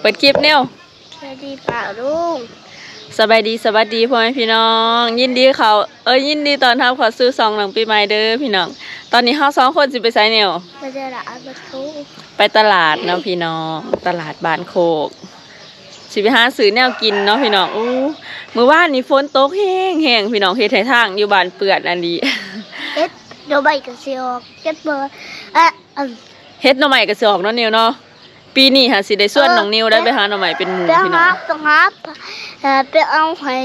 เปิดคลิปเนี่ยสวัสดีป่าลุงสบายดีสวัสดีพ่อแม่พี่น้อง ยินดีเขาเอ้ยยินดีตอนทำขอซื้อซองหลังปีใหม่เด้อพี่น้อง ตอนนี้เฮาสองคนสิไปไสเนี่ยไม่ใช่ละอันบัทุไปตลาดเนาะพี่น้อง ตลาดบ้านโคกสิไปหาซื้อแนวกินเนาะพี่น้องอู้มื้อวานนี้ฝนตกแห้งแห้งพี่น้องเฮ็ดให้ทางอยู่บ้านเปื้อนอันนี้เอ็ดเดี๋ยวใบกับเซียวเก็บเบอร์เอะอืมเฮ็ดหน่อใหม่ก็สิออกเนาะนิวเนาะ ปีนี้หาสิได้ส่วนน้องนิวได้ไปหาหน่อใหม่เป็นหมู่ไปพี่น้หาองต้องหาเอ่อไปเอาให้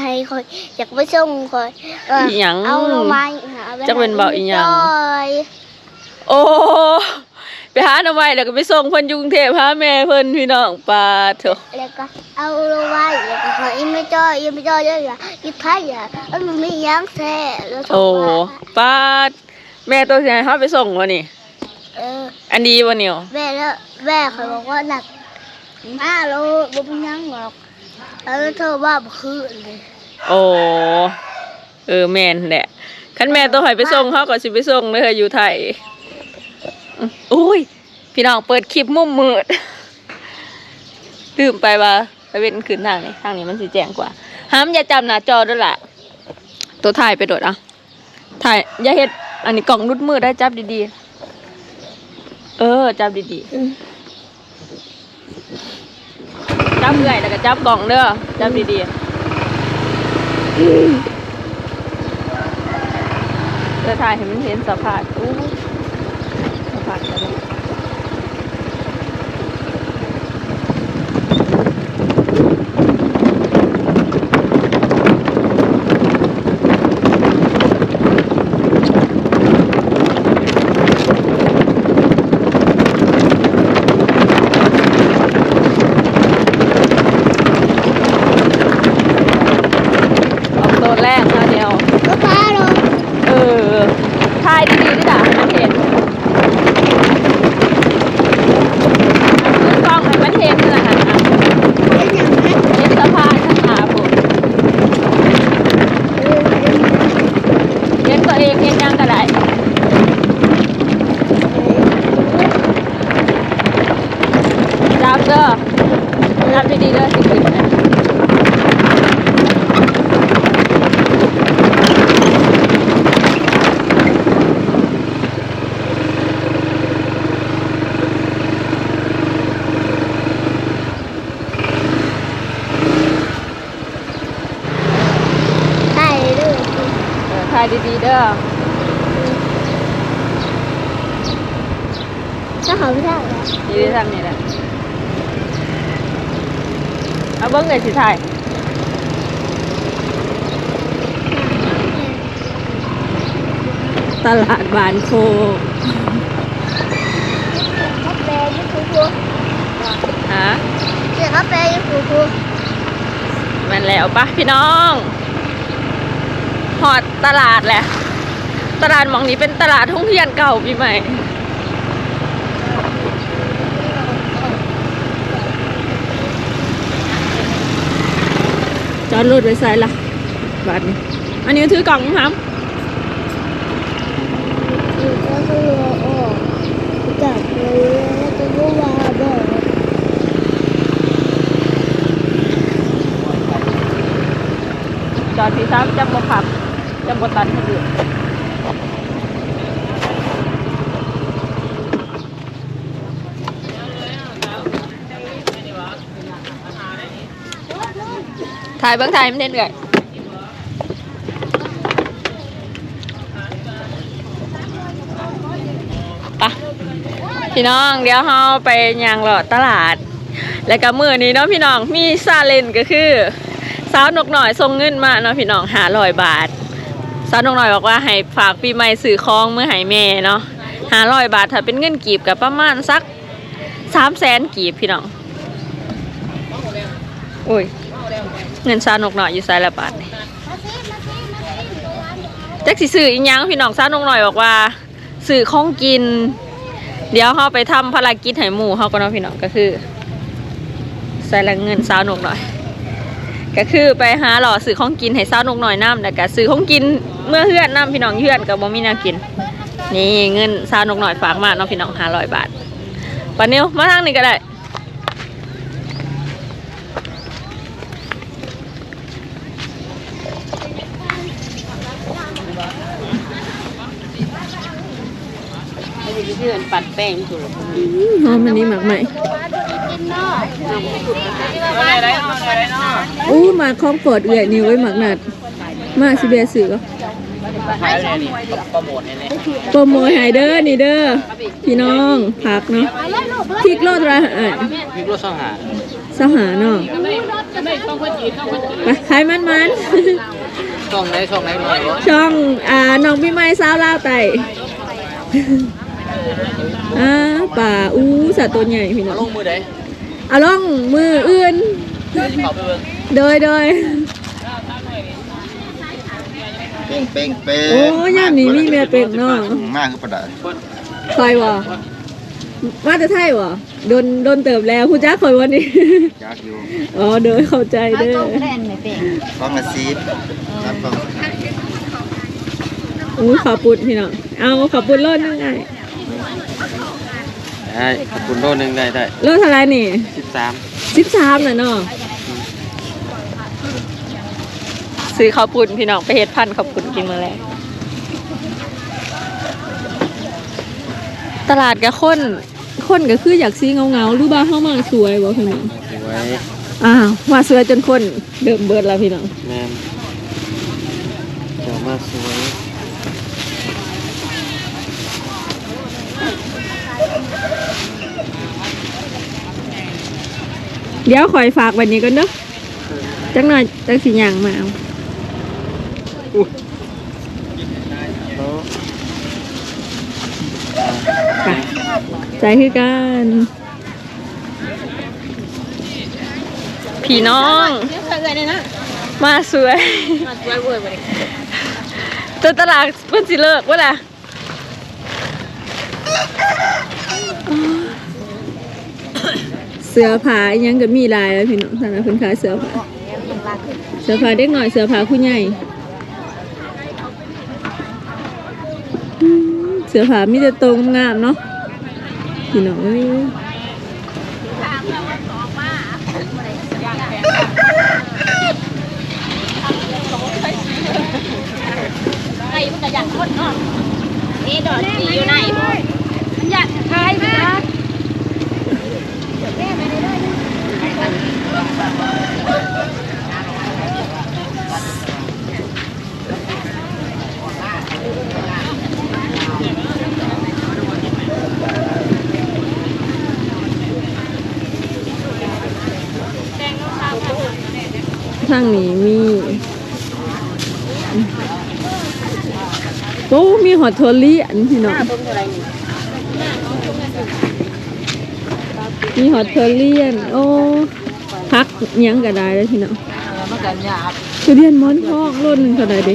ให้คอยอยากไปส่งคอยเอ่ออีหยังเอาลงมาหาจักเป็นเบาอีหยังจอยโอ้ไปหาหน่อใหม่แล้วก็ไปส่งเพิ่นอยู่กรุงเทพหาแม่เพิ่นพี่น้องปาเถอะแล้วก็เอาลงมาแล้วก็ขออีไม่จอยอีไม่จอยเยอะๆอีพายอะเอ้ยมันมีหยังแท้แล้วส่โอ้งมาปาดแม่ตัวสิให้เฮาไปส่งวะนี่ เออ อันดีบ่นิวแม่แล้วแม่เขาบอกว่าหนักมาแล้วบ่เป็นหยังหรอกแล้วเธอว่าบ่คือเลยโอ้เออแม่นแหละคันแม่ตัวให้ไปส่งเฮาก็สิไปส่งเด้ออยู่ไทยอื้ออุ้ยพี่น้องเปิดคลิปมุมมืดลืมไปว่าไปเว้นขึ้นทางนี้ทางนี้มันสิแจ้งกว่าห้ามอย่าจำหน้าจอด้วยล่ะ ตัวถ่ายไปโดดอะถ่ายอย่าเฮ็ดอันนี้กล่องรุดมือได้จับดีๆ เออ จับดีๆ จับเอื่อยแล้วก็จับกล่องเด้อ จับดีๆจะถ่ายให้มันเห็นสภาพอู้สภาพจะได้ ออกตัวแรกมาเดียว ก็พาลง เออถ่ายดีๆด้วยจ้ะให้มันเห็นขึ้นกล้องให้มันเห็นนั่นแหละค่ะอะ เป็นหยังนะ เห็นสะพานข้างหน้าผมเห็นตัวเองเห็นยังก็ได้จับเด้อจับดีๆเด้อสิขึ้นนะ ใช่เลย เออถ่ายดีๆเด้อ ถ้าเขาไม่ได้แล้ว ดีได้ทำนี่แหละเอาเบิ้งเลยสิถ่ายตลาดบานโคเขาแปลยี่ฟูฟูฮะเดี๋ยวเขาแปลยี่ฟูฟูมันแล้วปะพี่น้องหอดตลาดแหละ ตลาดหมองนี้เป็นตลาดท่องเที่ยวเก่าปีใหม่ จอดรถไว้ใส่ละบาทนี้อันนี้ถือกล่องครับอยู่ก็คือออกจากเลยแล้วก็มาบอกจอดที่ซ้ำจำบขับจำบตันคนอื่น ถ่ายเบิ้งถ่ายมันเด่นเลยปะพี่น้องเดี๋ยวเราไปยางหลอดตลาด แล้วก็มือนี้เนาะพี่น้องมีซาเลนก็คือสาวนกหน่อยส่งเงินมาเนาะพี่น้องหาร้อยบาทสาวนกหน่อยบอกว่าให้ฝากปีใหม่สื่อคลองเมื่อให้แม่เนาะหาร้อยบาทถ้าเป็นเงินกีบกับประมาณสักสามแสนกีบพี่น้องอุ้ย เงินสาวนกหน่อยอยู่ไซละบาทนี่จักสิสื่ออีกยังพี่น้องสาวนกหน่อยบอกว่าสื่อของกิน เดี๋ยวเขาไปทำภารกิจให้หมู่เขาก็เนาะพี่น้องก็คือใส่ละเงินสาวนกหน่อย ก็คือไปหาหล่อซื้อของกินให้สาวนกหน่อยน้ำแล้วก็ซื้อของกินเมื่อเฮือนน้ำพี่น้องเฮือนกับบ่มีแนวกิน นี่เงินสาวนกหน่อยฝากมาเน้องพี่น้องห้าร้อยบาทปานิวมาทางนี้ก็ได้ เพื่อนปัดแป้งถูกหอมอันนี้หมักใหม่อะไรไรอะไรเนาะอู้หมากคอมกอดเอื่อยนี่ไว้หมักหนัดมากสิเบียสื่อก็ขายอะไรนี่โปรโมทเนี่ยโปรโมทให้เด้อนี่เด้อพี่น้องพักเนาะพริกโลดละอะมีรถสหาสหาเนาะไปขายมันมันช่องไหนช่องไหนหน่อยๆช่องอ่าน้องพี่ไม้สาวลาวไต่ อ่าป่าอู้สัตว์ตัวใหญ่พี่น้องลงมือไหนเอาล่องมืออื่น เขาไปเบิ่งโดยโดยเป้งเป้งเป้งโอ้ย่ามนี้มีแม่เป็กเนาะมากคือประดาคอยวะมาจะไทยวะโดนโดนเติบแล้วคุณจ้าคอยวันนี้ ยากอยู่อ๋อเด้อเข้าใจเด้อกล้องละซีฟครับกล้องอู้ขาวปุดพี่น้องเอาขาวปุดโลดนึงไง ได้ขอบคุณโลนึงได้ได้โลดเท่าไหรนี่สิบสามสิบสามน่ะเนาะซื้อข้าวปุ้นพี่น้องไปเฮ็ดพันธุ์ข้าวปุ้นกินมาแล้วตลาดกับคนคนก็คืออยากซีเงาเงาๆหรือบ้าเข้ามาสวยบ่พี่น้องสวยอ้าวมาสวยจนคนเดิมเบิดแล้วพี่น้องแมนเจ้ามาสวย เดี๋ยวคอยฝากวันนี้ก่อนเด้อจังหน่อยจังสิย่างมาเอาไปใจคือกันพี่น้อง มาสวยตัวตลาดเพิ่นสิเลิกวะล่ะ เสื้อผ้าอิหยังก็มีหลายแล้วพี่น้องท่านนะเพิ่นขายเสื้อผ้า เสื้อผ้าเด็กหน่อยเสื้อผ้าผู้ใหญ่อืมเสื้อผ้ามีแต่ตรงงามเนาะพี่น้องเอ้ย ไอ้มันก็อยากคนเนาะนี่ดอกสีอยู่ไหนมันอยากทายไปนะ ทางนี้มีโอ้ มีหอดโทลี่อันพี่น้องมีหอดโทลี่อันโอ้พักอิหยังก็ได้เลยพี่น้องมันกันยากทุเรียนหมอนทองรถหนึ่งเท่าไหร่ดิ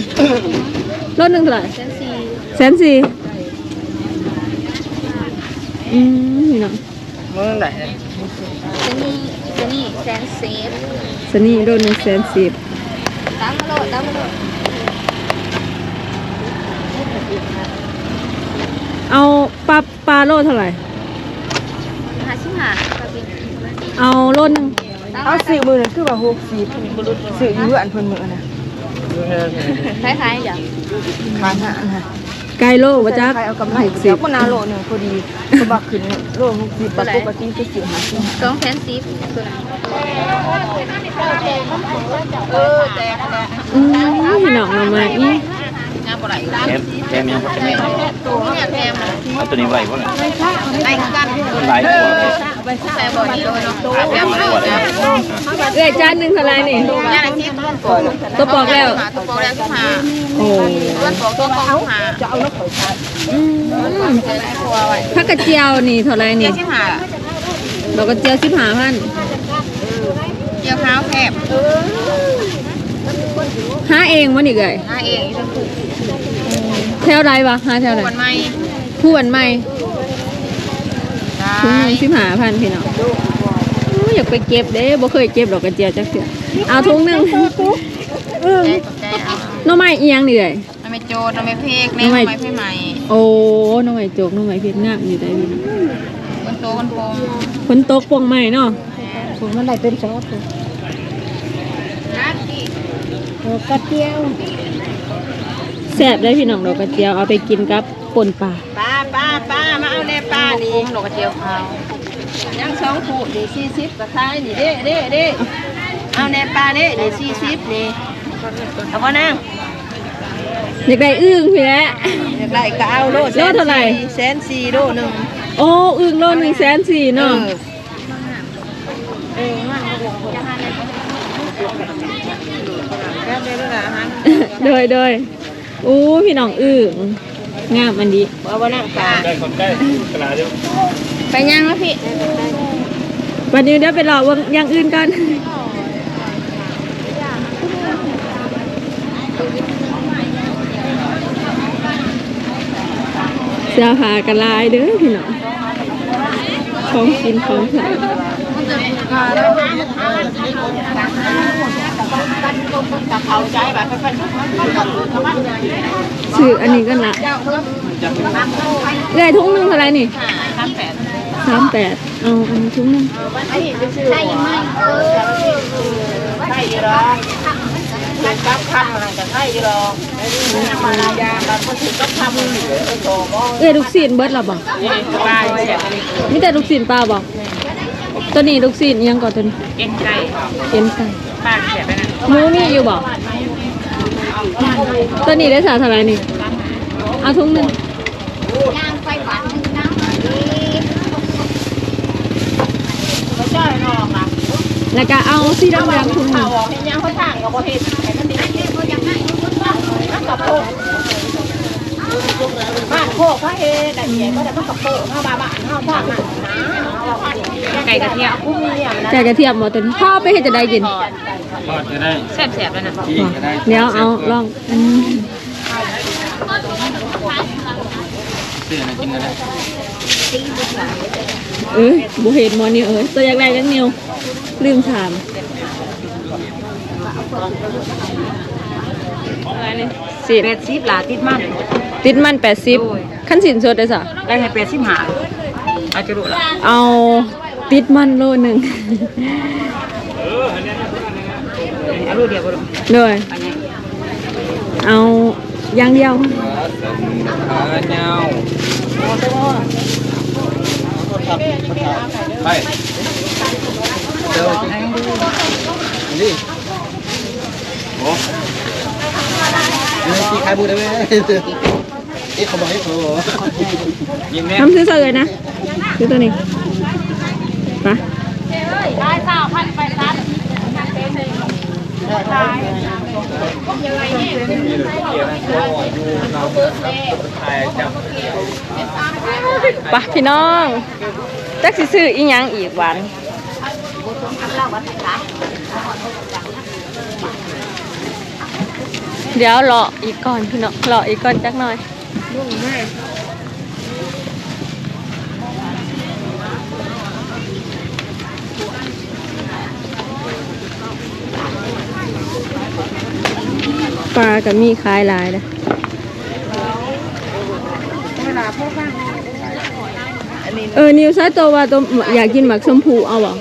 รถหนึ่งเท่าไหร่แสนสี่อืมพี่น้องมือไหนจะนี่จะนี่แซนเซฟสนี่รถหนึ่งแสนสิบตั้งมาโลดตั้งมาโลด เอาปลาปลาโลเท่าไหร่หาชิมหาปลาบินเอาโลหนึงเอาสี่มือนั่นคือว่าหกสิบสื่ออยู่อันเพิ่นมือนะคล้ายๆอย่างขายหานะไกลโลว่าจักขายเอากำไรเสียก็นาโลหนึ่งพอดีก็บักขึ้นโลหกสิบบาทปกติคือสิบห้าสิบสองแสนสิบอืมพี่น้องมาใหม่ อีแถมแถมยังบ่แถมเอาตัวนี้ไว้บ่ล่ะไล่กันหลายตัวเลยแต่บ่ดีเลยเนาะแถมมาเลยเอ้ยจานหนึ่งเท่าไหรนี่ย่างที่ต้นปอกตัวปอกแล้วต้นปอกแล้วที่หาโอ้ต้นปอกต้นปอกที่หาอืมเคยครัวไว้ผักกระเจียวนี่เท่าไหรนี่ที่หาดอกกระเจียวสิบห้าพันเกี่ยวข้าวแคบหาเองวะนี่เกยหาเองอยู่ทั้งคู่ แถวไรวะหาแถวไหนวันใหม่ผู้วันใหม่ได้ถุงหนึ่งสิบห้าพันพี่น้องอู้อยากไปเก็บเด้บ่เคยเก็บดอกกระเจียวจักเสียเอาถุงหนึ่งใจตกใจเอาหน้องไม้เอียงนี่เลยน้ำไม่โจดน้ำไม่เพกแน่น้ำไม่เพใหม่โอ้หน้องไม้โจกหน้องไม้เพชรงามอยู่ได้พี่น้องบนโตบนโปงฝนตกปวงใหม่เนาะผมมันไหลเป็นชอบเลยกระเจียว แซ่บได้พี่น้องดอกกระเจียวเอาไปกินกับป่นปลาป้าป้าป้ามาเอาแน่ป้านี่กุ้งดอกกระเจียวขาวยังสองผูนี่สี่สิบกระทายนี่เด้เด้เด้เอาแน่ป้าเด้นี่สี่สิบนี่เอาบ่นั่งอยากได้อึ้งพี่แหละอยากได้ก็เอาโลโลเท่าไหร่แสนสี่โลหนึ่งโอ้อึ้งโลหนึ่งแสนสี่เนาะแค่เด้อละฮะโดยโดย อู้พี่น้องอึ้งงามอันดีเอาบ่นั่งป้าได้คนใกล้ขนาดเดียวไปยังแล้วพี่ วันนี้เดี๋ยวไปรอว่าอย่างอื่นกันเสื้อผ้ากันลายเด้อพี่น้องของกินของใช้ ซื้ออันนี้กันละเลยทุ่งหนึงเท่าไรนี่สามแปดเอาอันนี้ทุ่งหนึงใช่ไหมเออใช่ยีรอกับคำอะไรกันใช่ยีรอมายาแบบก็ถือกับคำเลยโตบ่เอ้ยลูกศิษย์เบิดหรอบอกปลายเสียมีแต่ลูกศิษย์ปลาบอก ตัวนี้ลูกศิษย์อิหยังก่อนตัวนี้เอ็นไก่เอ็นไก่ปากเสียไปนะหมูมีอยู่บอกตัวนี้ได้สาเท่าไหรนี่เอาทุ่งหนึ่งย่างไปหวานหนึ่งน้ำดีไม่ใช่นอกอะแล้วก็เอาสีดำๆทุ่งหนึ่ข่างวเห็นยังเขาทางกับบ่เห็นเห็นมันดีนักกับโคกบ้านโคกเขาเฮ็ดได้เหี้ยก็ได้มันกับโคกเฮาบ้านบ้านเฮาทางนั้นนะ ไก่กระเทียมผู้มีอะนะใส่กระเทียมบ่ตัวนี้พ่อไปเห็นจะได้กินทอดจะได้แซ่บๆแล้วนะที่ก็ได้เดี๋ยวเอาลองอันนี้เสื้อนะกินก็ได้เอ้ยบุเห็ดหมอนี่เอ้ยตัวอยากได้จังนิวลืมถามอะไรนี่สิเป็ดซีบหลาติดมันติดมันแปดสิบขั้นสินสดได้สะได้ให้เป็ดสิบหาเอาจะรู้ละเอาติดมันโลหนึ่งเอาลูกเดียวบ่ลูกเลยอันนี้เอาอย่างเดียวขาเงาไปเดี๋ยวนี่โอ้ที่ขายบูได้ไหมที่เขาบอกให้เขายิงแม่ทำซื้อเสยนะ ซื้อตัวนี้ไปปะพี่น้องจักสิซื้ออีหยังอีกหวานเดี๋ยวรออีกก่อนพี่น้องรออีกก่อนจักหน่อย ปลากับมีขายหลายเลยเออนิวซาโตวว่าตัวอยากกินหมักชมพูเอาบ่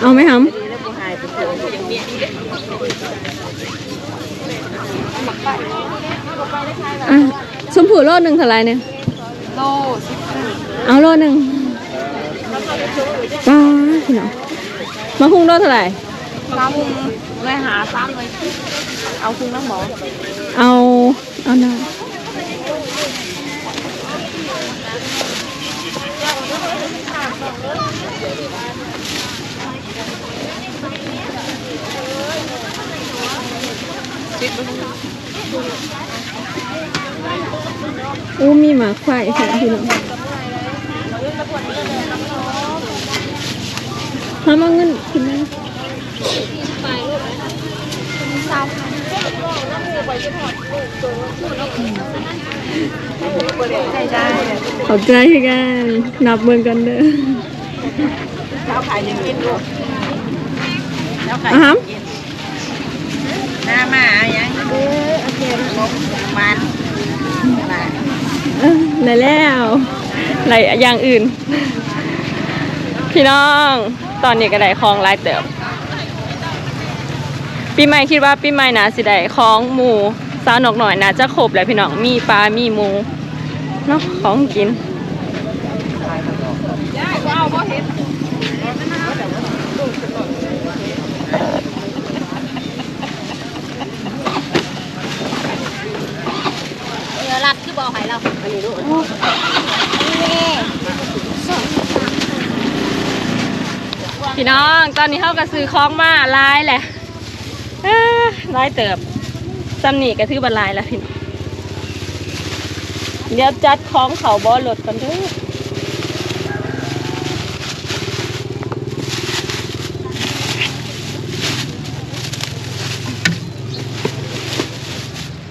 เอาไหมครับอะชมพูโลหนึ่งเท่าไหรเนี่ยโลสิบเอาโลหนึ่งป้าพี่น้องมาคุ้งโลเท่าไหร่สามเลยหาสามเลย เอาคุณน้ำหมอ เอา เอาหน่อยอู้มีหมากไฟค่ะพี่น้องทำเอาเงินคุณแม่ได้ได้ ขอบใจกันนับเมืองกันเด้อเช้าขายยังกินลูกเช้าขายอะฮะหน้ามายังเออโอเคลบมันมาเออได้แล้วอะไรอย่างอื่น พี่น้อง ตอนนี้ก็ได้คลองหลายเติบ ปีใหม่คิดว่าปีใหม่นาสิได้คลองหมูสาวหนกหน่อยนาจะครบแล้วพี่น้องมีปลา มีหมูเนาะของกินเออรัดคือบอกให้เราอันนี้ดูพี่น้องตอนนี้เขาก็ซื้อของมาลายแหละ เอ้อหลายเติบจำนี่ก็ถือบันลายแล้วพี่น้องเดี๋ยวจัดของเขาบอรถกันเด้อ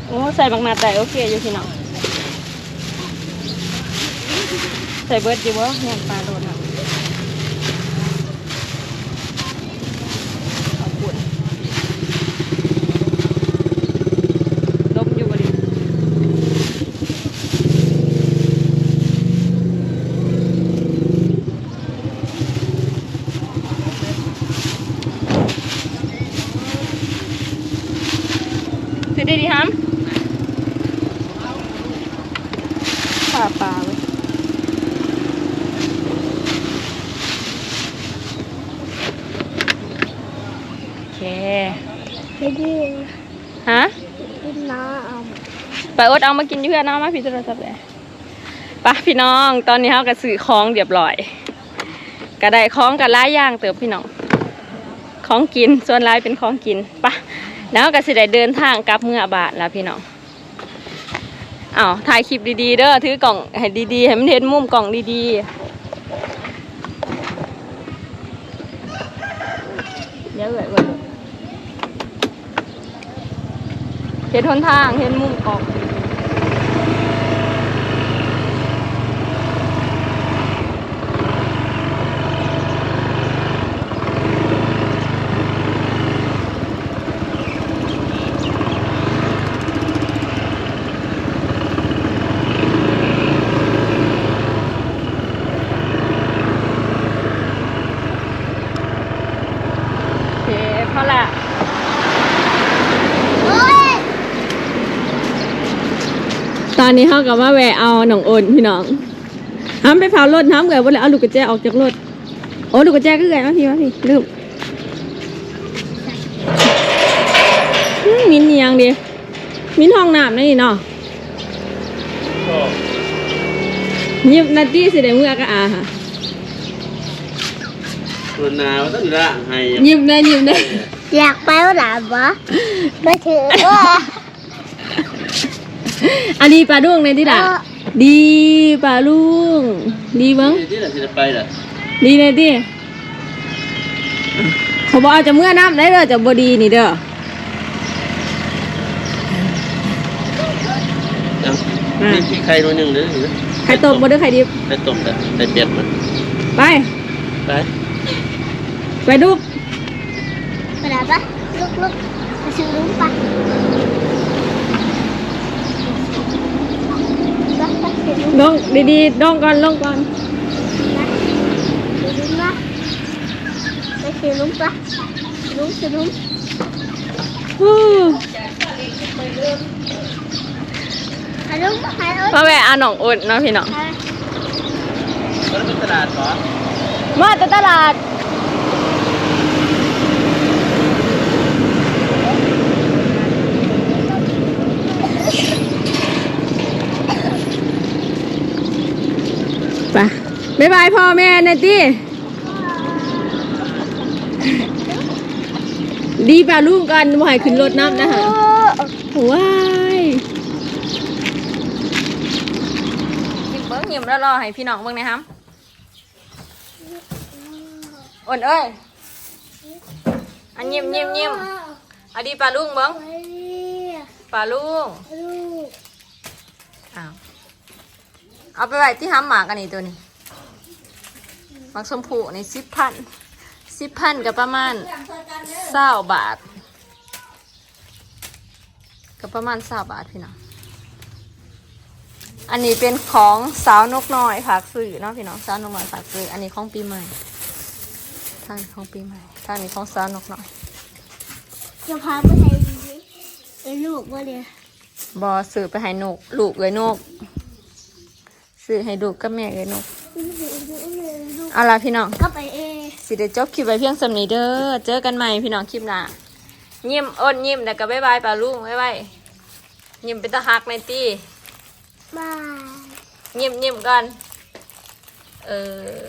โอ้ใส่บางนาแต่โอเคอยู่พี่น้องใส่เบิร์ดดีวะเนี่ยปลาโดนอะ ขอบคุณลมอยู่บริสิได้ดีฮัมป่าปลาเว้ยโอเคไปดิฮะกินน้ำเอาไปอดเอามากินอยู่เพื่อนเอามาพี่โทรศัพท์เลยไปะพี่น้องตอนนี้เขาก็ซื้อของเรียบร้อยก็ได้ของกันหลายอย่างเติบพี่น้องของกินส่วนหลายเป็นของกินไปะ แล้วก็สิได้เดินทางกลับเมื่อบาทแล้วพี่น้องอ้าวถ่ายคลิปดีๆเด้อถือกล่องให้ดีๆให้มันเห็นมุมกล่องดีๆเยอะเลยเว้ยเห็นทนทางเห็นมุมกล่อง โอเคพอละ โอ้ย ต อนนี้เขากับว่าแวะเอาหนองโอนพี่น้องห้ามไปเผารถห้ามเกิดว่าแล้วเอาลูกกระแจออกจากรถโอ้ลูกกระแจก็เกิดมาพี่มาพี่ลืมอืมมินเนียงดิมินห้องน้ำนี่เนาะยิบนาทีสิได้เมื่อก็อาค่ะตัวหนาวตั้งละให้ยิบได้ยิบได้อยากไปว่าหลานวะไม่ถือว่า อันนี้ปลาดุ้งในที่ละดีปลาลุงดีเบิ้งที่เราจะไปล่ะดีเลยดิเขาบอกเอาจะเมื่อน้ำได้เด้อจะบดีนี่เด้อนี่พี่ใครตัวหนึ่งเด้อไข่ต้มบ่เด้อไข่ดิบไข่ต้มแต่ไข่เป็ดมันไปไปไปดูไปไหนปะลุกลุกไปซื้อลุงปะไปไป ซื้อลุงลงดีๆลงก่อนลงก่อนซื้อลุงปะไปซื้อลุงปะลุงซื้อลุงฮู้ไปลุงปะไปเอ้ยมาแวะอาหนองอุดเนาะพี่น้องไปก็เป็นตลาดเหรอมาแต่ตลาด บ๊ายบายพ่อแม่นะติดีป่ะลูกกันบ่ให้ขึ้นรถน้ำนะคะว้ายยิ้มเบิ้งยิ้มแล้วรอให้พี่น้องเบิ้งนะครับอ่อนเอ้ยอันยิ้มยิ้มยิ้มเอาดีปลาลุงเบิ้งไปปลาลุงลูกอ้าวเอาไปไว้ที่ห้ำหมากอันนี้ตัวนี้ห มักชมพูในสิบพันสิบพันกับประมาณเศร้าบาทกับประมาณเศร้าบาทพี่น้องอันนี้เป็นของสาวนกน้อยฝากซื้อเนาะพี่น้องสาวนกน้อยฝากซื้ออันนี้ของปีใหม่ทางนี้ของปีใหม่ทางนี้ของสาวนกน้อยจะพาไปไหนดีไอ้ลูกว่าเดียวบอซื้อไปให้นก ลูกเลยนกซื้อให้ดูกับแม่เลยนก เอาล่ะพี่น้องก็ไปเองสิได้จบคลิปไปเพียงสำนี้เด้อเจอกันใหม่พี่น้องคลิปหน้ายิ้มอ้นยิ้มแล้วก็บ๊ายบายปลาลุงบ๊ายบายยิ้มเป็นตาหักในอยตีบายยิ้มยิ้มกันเออ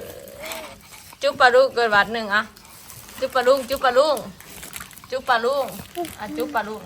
จุ๊บปลาลุงเกินวัดหนึ่งอะจุ๊บปลาลุงจุ๊บปลาลุงจุ๊บปลาลุงอะจุ๊บปลาลุง